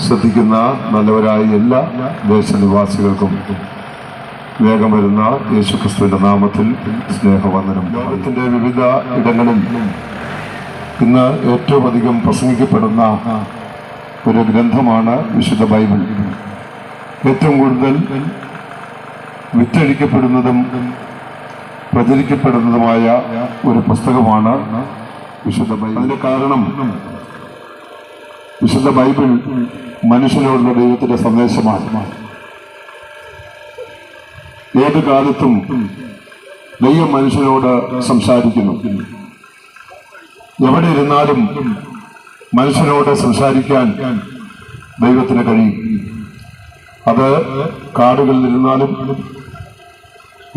ശ്രദ്ധിക്കുന്ന നല്ലവരായ എല്ലാ ദേശനിവാസികൾക്കും വേഗം വരുന്ന യേശുക്രിസ്തുവിന്റെ നാമത്തിൽ സ്നേഹവന്ദനം ലോകത്തിന്റെ വിവിധ ഇടങ്ങളിൽ ഇന്ന് ഏറ്റവും അധികം പ്രസംഗിക്കപ്പെടുന്ന ഒരു ഗ്രന്ഥമാണ് വിശുദ്ധ ബൈബിൾ. ഏറ്റവും കൂടുതൽ വിറ്റഴിക്കപ്പെടുന്നതും പ്രചരിക്കപ്പെടുന്നതുമായ ഒരു പുസ്തകമാണ് വിശുദ്ധ ബൈബിൾ. അതിന്റെ കാരണം വിശുദ്ധ ബൈബിൾ മനുഷ്യനോടുള്ള ദൈവത്തിന്റെ സന്ദേശമാണ്. ഏത് കാലത്തും ദൈവം മനുഷ്യനോട് സംസാരിക്കുന്നു. എവിടെ ഇരുന്നാലും മനുഷ്യനോട് സംസാരിക്കാൻ ദൈവത്തിന് കഴിയും. അത് കാടുകളിൽ ഇരുന്നാലും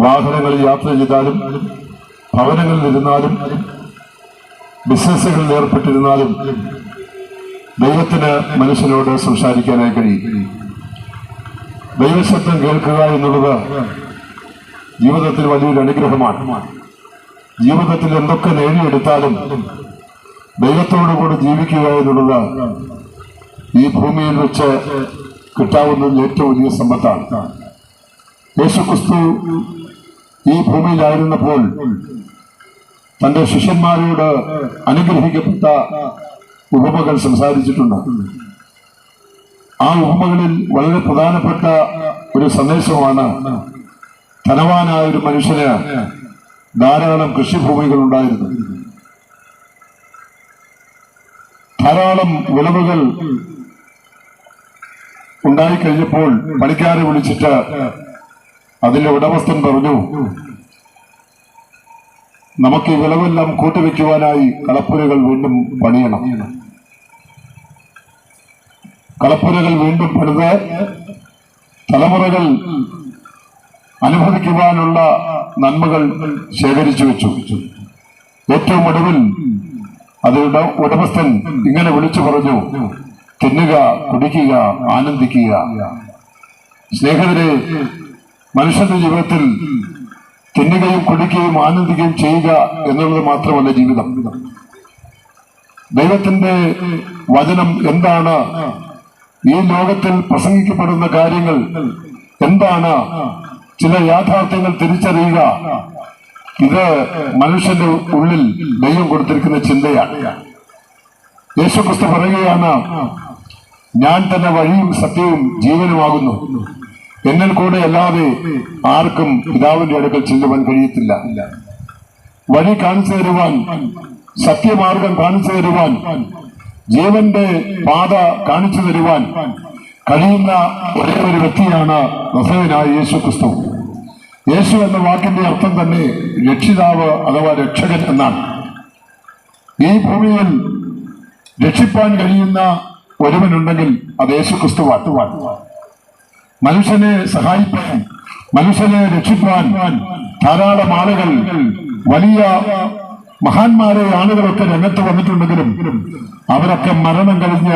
വാഹനങ്ങളിൽ യാത്ര ചെയ്താലും ഭവനങ്ങളിൽ ഇരുന്നാലും ബിസിനസ്സുകളിൽ ഏർപ്പെട്ടിരുന്നാലും ദൈവത്തിന് മനുഷ്യനോട് സംസാരിക്കാനായി കഴിയും. ദൈവശബ്ദം കേൾക്കുക എന്നുള്ളത് ജീവിതത്തിൽ വലിയൊരു അനുഗ്രഹമാണ്. ജീവിതത്തിൽ എന്തൊക്കെ നേടിയെടുത്താലും ദൈവത്തോടുകൂടി ജീവിക്കുക എന്നുള്ളത് ഈ ഭൂമിയിൽ വെച്ച് കിട്ടാവുന്നതിൽ ഏറ്റവും വലിയ സമ്പത്താണ്. യേശുക്രിസ്തു ഈ ഭൂമിയിലായിരുന്നപ്പോൾ തന്റെ ശിഷ്യന്മാരോട് അനുഗ്രഹിക്കപ്പെട്ട ഉപമകൾ സംസാരിച്ചിട്ടുണ്ട്. ആ ഉപമകളിൽ വളരെ പ്രധാനപ്പെട്ട ഒരു സന്ദേശമാണ് ധനവാനായ ഒരു മനുഷ്യന് ധാരാളം കൃഷിഭൂമികൾ ഉണ്ടായിരുന്നു ധാരാളം വിളവുകൾ ഉണ്ടായിക്കഴിഞ്ഞപ്പോൾ പണിക്കാരെ വിളിച്ചിട്ട് അതിന്റെ ഉടമസ്ഥൻ പറഞ്ഞു നമുക്ക് വിളവെല്ലാം കൂട്ടിവെക്കുവാനായി കളപ്പുരകൾ വീണ്ടും പണിയണം. കളപ്പുരകൾ വീണ്ടും പണിത് തലമുറകൾ അനുഭവിക്കുവാനുള്ള നന്മകൾ ശേഖരിച്ചു വെച്ചു. ഏറ്റവും ഒടുവിൽ അത് ഉടമസ്ഥൻ ഇങ്ങനെ വിളിച്ചു പറഞ്ഞു തിന്നുക കുടിക്കുക ആനന്ദിക്കുക. സ്നേഹിതരെ മനുഷ്യന്റെ ജീവിതത്തിൽ തിന്നുകയും കുടിക്കുകയും ആനന്ദിക്കുകയും ചെയ്യുക എന്നുള്ളത് മാത്രമല്ല ജീവിതം. ദൈവത്തിന്റെ വചനം എന്താണ്? ഈ ലോകത്തിൽ പ്രസംഗിക്കപ്പെടുന്ന കാര്യങ്ങൾ എന്താണ്? ചില യാഥാർത്ഥ്യങ്ങൾ തിരിച്ചറിയുക. ഇത് മനുഷ്യന്റെ ഉള്ളിൽ ദൈവം കൊടുത്തിരിക്കുന്ന ചിന്തയാണ്. യേശുക്രിസ്തു പറയുകയാണ് ഞാൻ തന്നെ വഴിയും സത്യവും ജീവനുമാകുന്നു. എന്നിൽ കൂടെ അല്ലാതെ ആർക്കും പിതാവിന്റെ അടുക്കൽ ചെല്ലുവാൻ കഴിയത്തില്ല. വഴി കാണിച്ചു തരുവാൻ സത്യമാർഗം കാണിച്ചു തരുവാൻ ജീവന്റെ പാത കാണിച്ചു തരുവാൻ കഴിയുന്ന ഒരേ ഒരു വ്യക്തിയാണ് നസവനായ യേശു ക്രിസ്തു. യേശു എന്ന വാക്കിന്റെ അർത്ഥം തന്നെ രക്ഷിതാവ് അഥവാ രക്ഷകൻ എന്നാണ്. ഈ ഭൂമിയിൽ രക്ഷിപ്പാൻ കഴിയുന്ന ഒരുവനുണ്ടെങ്കിൽ അത് യേശു ക്രിസ്തു വാട്ടുവാൻ മനുഷ്യനെ സഹായിപ്പാൻ മനുഷ്യനെ രക്ഷിപ്പാൻ ധാരാളം ആളുകൾ വലിയ മഹാന്മാരെ ആളുകളൊക്കെ രംഗത്ത് വന്നിട്ടുണ്ടെങ്കിലും അവരൊക്കെ മരണം കഴിഞ്ഞ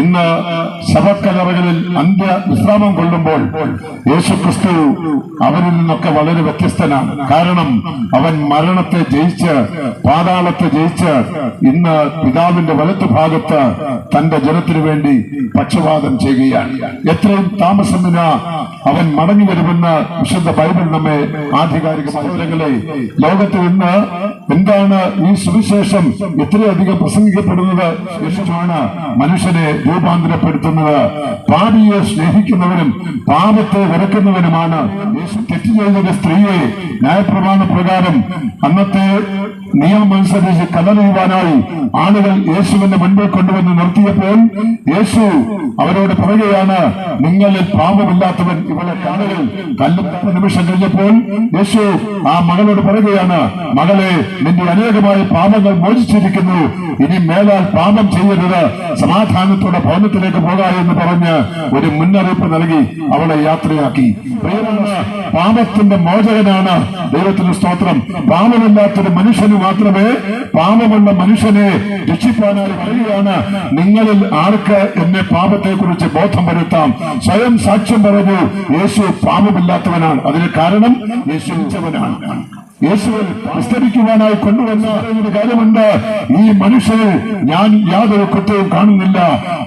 ഇന്ന് ശവക്കലറകളിൽ അന്ത്യ വിശ്രാമം കൊള്ളുമ്പോൾ യേശു ക്രിസ്തു അവരിൽ നിന്നൊക്കെ വളരെ വ്യത്യസ്തനാണ്. കാരണം അവൻ മരണത്തെ ജയിച്ച് പാതാളത്തെ ജയിച്ച് ഇന്ന് പിതാവിന്റെ വലത്ത് ഭാഗത്ത് തന്റെ ജനത്തിനു വേണ്ടി പക്ഷപാതം ചെയ്യുകയാണ്. എത്രയും താമസമിന അവൻ മടങ്ങി വരുമെന്ന് വിശുദ്ധ ബൈബിൾ നമ്മെ ആധികാരിക സഹോദരങ്ങളെ ലോകത്ത് ഇന്ന് എന്താണ് ഈ സുവിശേഷം ഇത്രയധികം പ്രസംഗിക്കപ്പെടുന്നത്? യേശുവാണ് മനുഷ്യനെ രൂപാന്തരപ്പെടുത്തുന്നത്. പാപിയെ സ്നേഹിക്കുന്നവനും പാപത്തെ വിറക്കുന്നവനുമാണ്. യേശു തെറ്റ് ചെയ്ത ഒരു സ്ത്രീയെ ന്യായപ്രമാണ പ്രകാരം അന്നത്തെ നിയമമനുസരിച്ച് കല്ലെറിയുവാനായി ആളുകൾ യേശുവിന്റെ മുൻപിൽ കൊണ്ടുവന്ന് നിർത്തിയപ്പോൾ യേശു അവരോട് പറയുകയാണ് നിങ്ങളിൽ പാപമില്ലാത്തവൻ ഇവളെ കാണുകൾ കല്ലുത്ത നിമിഷം കഴിഞ്ഞപ്പോൾ യേശു ആ മകളോട് പറയുകയാണ് മകളെ നിന്റെ അനേകമായ പാപങ്ങൾ മോചിച്ചിരിക്കുന്നു. ഇനി മേലാൽ പാപം ചെയ്യരുത്. സമാധാനത്തോടെ ഭവനത്തിലേക്ക് പോകാ എന്ന് പറഞ്ഞ് ഒരു മുന്നറിയിപ്പ് നൽകി അവളെ യാത്രയാക്കി. പാപത്തിന്റെ മോചകനാണ് ദൈവത്തിന്റെ സ്തോത്രം. പാപമില്ലാത്തൊരു മനുഷ്യന് മാത്രമേ പാപമുള്ള മനുഷ്യനെ രക്ഷിക്കാനായി പറയുകയാണ് നിങ്ങളിൽ ആർക്ക് എന്നെ പാപത്തെ കുറിച്ച് ബോധം വരുത്താം? സ്വയം സാക്ഷ്യം പറഞ്ഞു യേശു പാപമില്ലാത്തവനാണ്. അതിന് കാരണം യേശു ഉച്ചവനാണ്. യേശുവിൽ വിസ്തരിക്കുവാനായി കൊണ്ടുവന്ന കാര്യമുണ്ട്. ഈ മനുഷ്യന് ഞാൻ യാതൊരു കുറ്റവും കാണുന്നില്ല.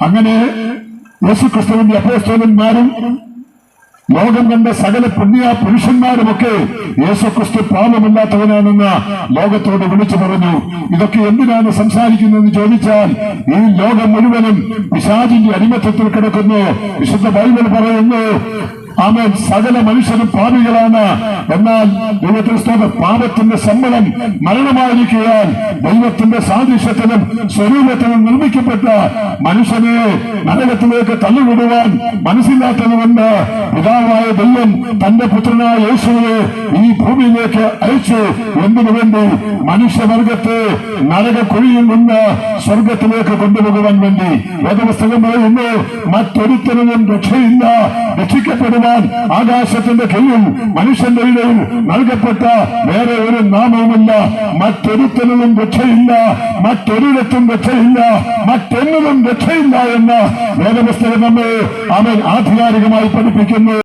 അങ്ങനെ യേശു ക്രിസ്തുവിന്റെ അപ്പോസ്തോലന്മാരും ലോകം കണ്ട സകല പുണ്യ പുരുഷന്മാരുമൊക്കെ യേശുക്രിസ്തു പാപമില്ലാത്തവനാണെന്ന് ലോകത്തോട് വിളിച്ചു പറഞ്ഞു. ഇതൊക്കെ എന്തിനാണ് സംസാരിക്കുന്നതെന്ന് ചോദിച്ചാൽ ഈ ലോകം മുഴുവനും പിശാചിന്റെ അടിമത്തത്തിൽ കിടക്കുന്നു. വിശുദ്ധ ബൈബിൾ പറയുന്നു ആമേൻ. സകല മനുഷ്യരും പാപികളാണ്. എന്നാൽ സ്തോത്രം പാപത്തിന്റെ സമ്മതം മരണമായിരിക്കാൻ ദൈവത്തിന്റെ സാദൃശ്യത്തിനും സ്വരൂപത്തിനും നിർമ്മിക്കപ്പെട്ട മനുഷ്യനെ നരകത്തിലേക്ക് തള്ളിവിടുവാൻ മനസ്സില്ലാത്തതുകൊണ്ട് പിതാവായ ദൈവം തന്റെ പുത്രനായ യേശുവിനെ ഈ ഭൂമിയിലേക്ക് അയച്ചു. എന്തിനു വേണ്ടി? മനുഷ്യവർഗത്തെ നരക കുഴിയിൽ നിന്ന് സ്വർഗത്തിലേക്ക് കൊണ്ടുപോകുവാൻ വേണ്ടി. വേദപുസ്തകം പറയുന്നു മറ്റൊരുത്തരും രക്ഷയില്ല രക്ഷിക്കപ്പെടുവാൻ ആകാശത്തിന്റെ കയ്യിൽ മനുഷ്യന്റെ ഇടയിൽ നൽകപ്പെട്ട വേറെ ഒരു നാമവുമില്ല. മറ്റൊരുത്തനും രക്ഷയില്ല. മറ്റൊരിടത്തും രക്ഷയില്ല. മറ്റൊന്നിനും രക്ഷയില്ല എന്ന് വേദപുസ്തകം നമ്മെ അവൻ ആധികാരികമായി പഠിപ്പിക്കുന്നു.